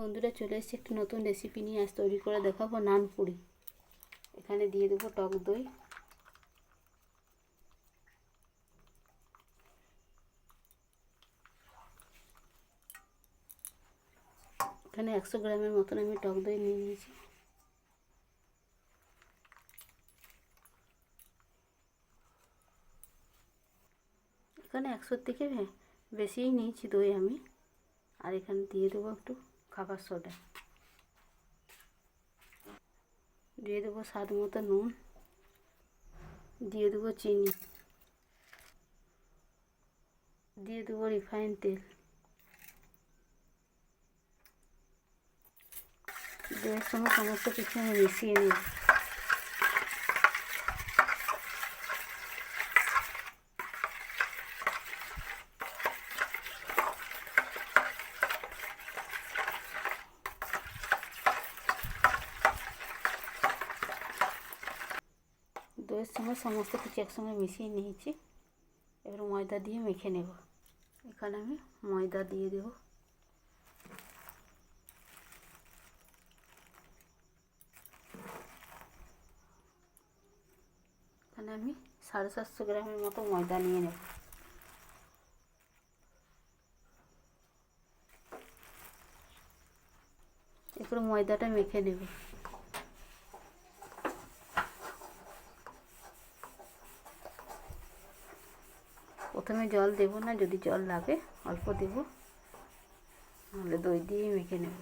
বন্ধুরা চলে এসেছি একটি নতুন রেসিপি নিয়ে আজ তৈরি করে দেখাবো নান পুরি এখানে দিয়ে দেবো টক দই। এখানে একশো গ্রামের মতন আমি টক দই নিয়ে নিয়েছি। এখানে একশোর থেকে বেশিই নিয়েছি দই আমি। আর এখানে দিয়ে দেবো একটু খাবার সোডা। দিয়ে দেবো স্বাদ মতো নুন। দিয়ে দেবো চিনি। দিয়ে দেবো রিফাইন তেল। দেওয়ার সঙ্গে সমস্ত কিছু আমি মিশিয়ে নেব দইয়ের সঙ্গে সমস্ত কিছু একসঙ্গে মিশিয়ে নিয়েছি। এবার ময়দা দিয়ে মেখে নেব। এখানে আমি ময়দা দিয়ে দেব। এখানে আমি সাড়ে সাতশো গ্রামের মতো ময়দা নিয়ে নেব। এরপর ময়দাটা মেখে নেব। প্রথমে জল দেব না যদি জল লাগে অল্প দেব। নাহলে দই দিয়ে মেখে নেব।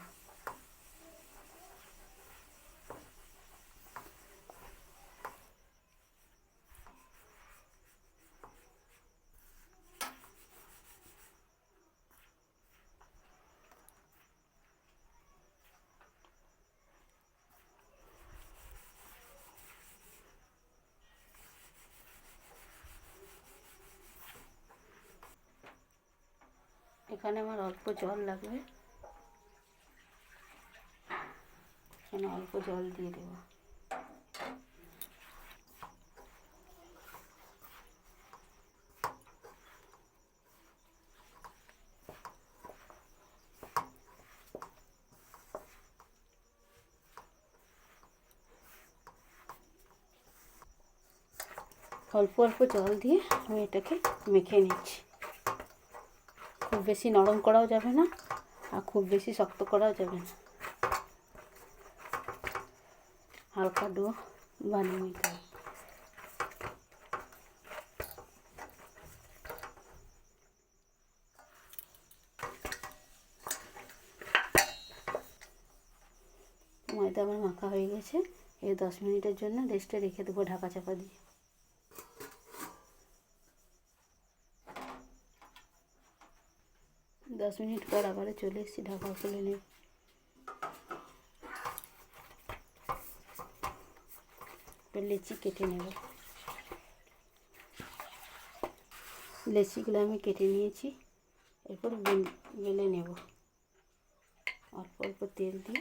এখানে আমার অল্প জল লাগবে। এখানে অল্প জল দিয়ে দেবো। অল্প অল্প জল দিয়ে আমি এটাকে মেখে নিচ্ছি। খুব বেশি নরম করাও যাবে না আর খুব বেশি শক্ত করাও যাবে না। হালকা ডো বানিয়ে নিতে হবে। ময়দা আমার মাখা হয়ে গেছে। এই দশ মিনিটের জন্য রেস্টে রেখে দেবো ঢাকা চাপা দিয়ে। দশ মিনিট পর আবার চলে এসেছি ঢাকা খুলে এবার লেচি কেটে নেব। লেচিগুলো আমি কেটে নিয়েছি। এরপর বেলে নেব। অল্প অল্প তেল দিয়ে।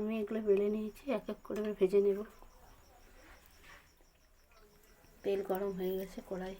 আমি এগুলো বেলে নিয়েছি এক এক করে ভেজে নেব। তেল গরম হয়ে গেছে কড়াই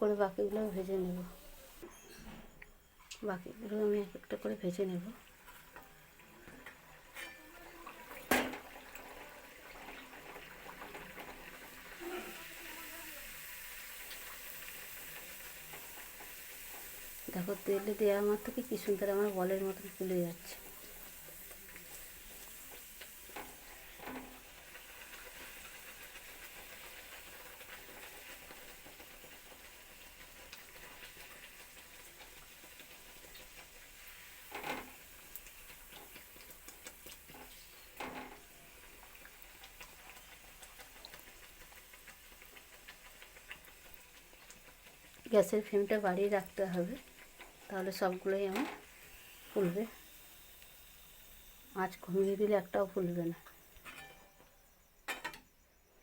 করে বাকিগুলো ভেজে নেব। বাকিগুলো আমি এক একটা করে ভেজে নেব। দেখো তেলে দেওয়া মাত্র কি সুন্দর আমার বলের মতন ফুলে যাচ্ছে। গ্যাসের ফ্লেমটা বাড়িয়ে রাখতে হবে। তাহলে সবগুলোই আমার ফুলবে। আঁচ কমিয়ে দিলে একটাও ফুলবে না।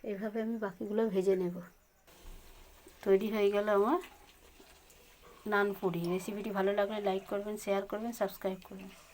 এইভাবে আমি বাকিগুলো ভেজে নেব। তৈরি হয়ে গেল আমার নান পুরি। রেসিপিটি ভালো লাগলে লাইক করবেন শেয়ার করবেন সাবস্ক্রাইব করবেন।